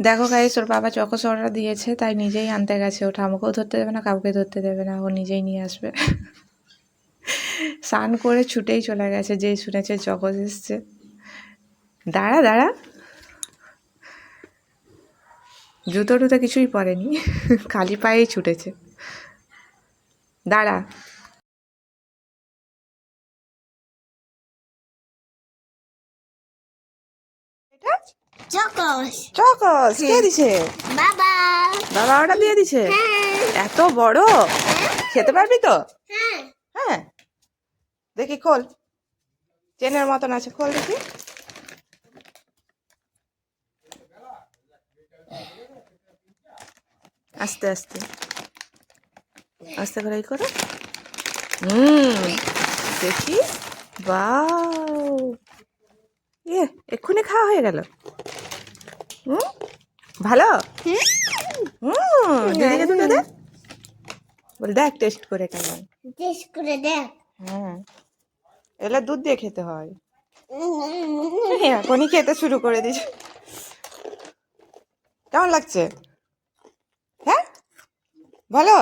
দেখো গাইস ওর বাবা Chocos order দিয়েছে, তাই নিজেই আনতে গেছে। ওটা আমাকেও ধরতে দেবে না, কাউকে ধরতে দেবে না, ও নিজেই নিয়ে আসবে। স্নান করে ছুটেই চলে গেছে, যেই শুনেছে চকোস এসছে। দাঁড়া দাঁড়া। জুতো টুতো কিছুই পরেনি, খালি পায়েই ছুটেছে। দাঁড়া। চকস। চকস কে দিছে? বাবা। বাবা অর্ডার দিয়ে দিছে? হ্যাঁ। এত বড়? খেতে পারবি তো? হ্যাঁ। হ্যাঁ। দেখি খোল। চেনের মতন আছে খোল দেখি। আস্তে আস্তে। আস্তে করে করো। হুম দেখি। বাও। ইয়ে এক্ষুনি খাওয়া হয়ে গেল। ভালো? হুম। দিদিকে দুটো দে। বল দেখ টেস্ট করে কেমন। টেস্ট করে দেখ। হ্যাঁ এগুলো দুধ দিয়ে খেতে হয়। এখনই খেতে শুরু করে দিস। কেমন লাগছে? হ্যাঁ? ভালো?